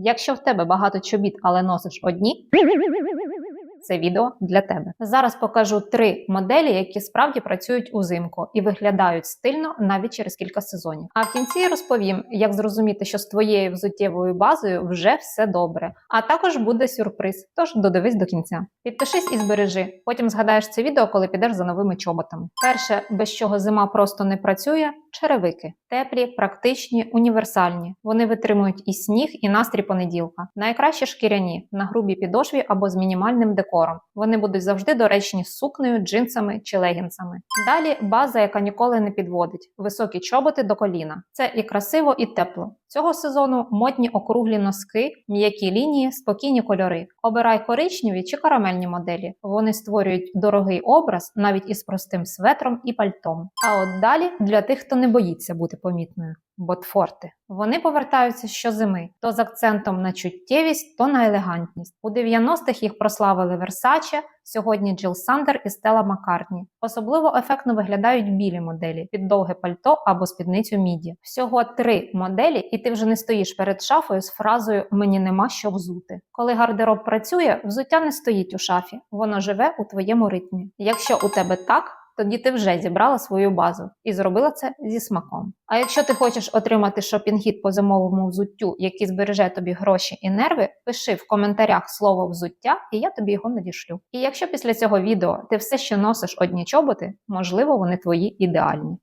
Якщо в тебе багато чобіт, але носиш одні, це відео для тебе. Зараз покажу три моделі, які справді працюють узимку і виглядають стильно навіть через кілька сезонів. А в кінці розповім, як зрозуміти, що з твоєю взуттєвою базою вже все добре. А також буде сюрприз. Тож додивись до кінця. Підпишись і збережи. Потім згадаєш це відео, коли підеш за новими чоботами. Перше, без чого зима просто не працює. Черевики теплі, практичні, універсальні. Вони витримують і сніг, і настрій понеділка. Найкраще шкіряні на грубій підошві або з мінімальним декором. Вони будуть завжди доречні з сукнею, джинсами чи легінсами. Далі база, яка ніколи не підводить. Високі чоботи до коліна. Це і красиво, і тепло. Цього сезону модні округлі носки, м'які лінії, спокійні кольори. Обирай коричневі чи карамельні моделі. Вони створюють дорогий образ навіть із простим светром і пальтом. А от далі для тих, хто не боїться бути помітною. Ботфорти. Вони повертаються щозими то з акцентом на чуттєвість, то на елегантність. У 90-х їх прославили Versace, сьогодні Джил Сандер і Стела Маккартні. Особливо ефектно виглядають білі моделі під довге пальто або спідницю міді. Всього три моделі, і ти вже не стоїш перед шафою з фразою Мені нема що взути. Коли гардероб працює, взуття не стоїть у шафі, воно живе у твоєму ритмі. Якщо у тебе так, тоді ти вже зібрала свою базу і зробила це зі смаком. А якщо ти хочеш отримати шопінг-гід по зимовому взуттю, який збереже тобі гроші і нерви, пиши в коментарях слово взуття, і я тобі його надішлю. І якщо після цього відео ти все ще носиш одні чоботи, можливо, вони твої ідеальні.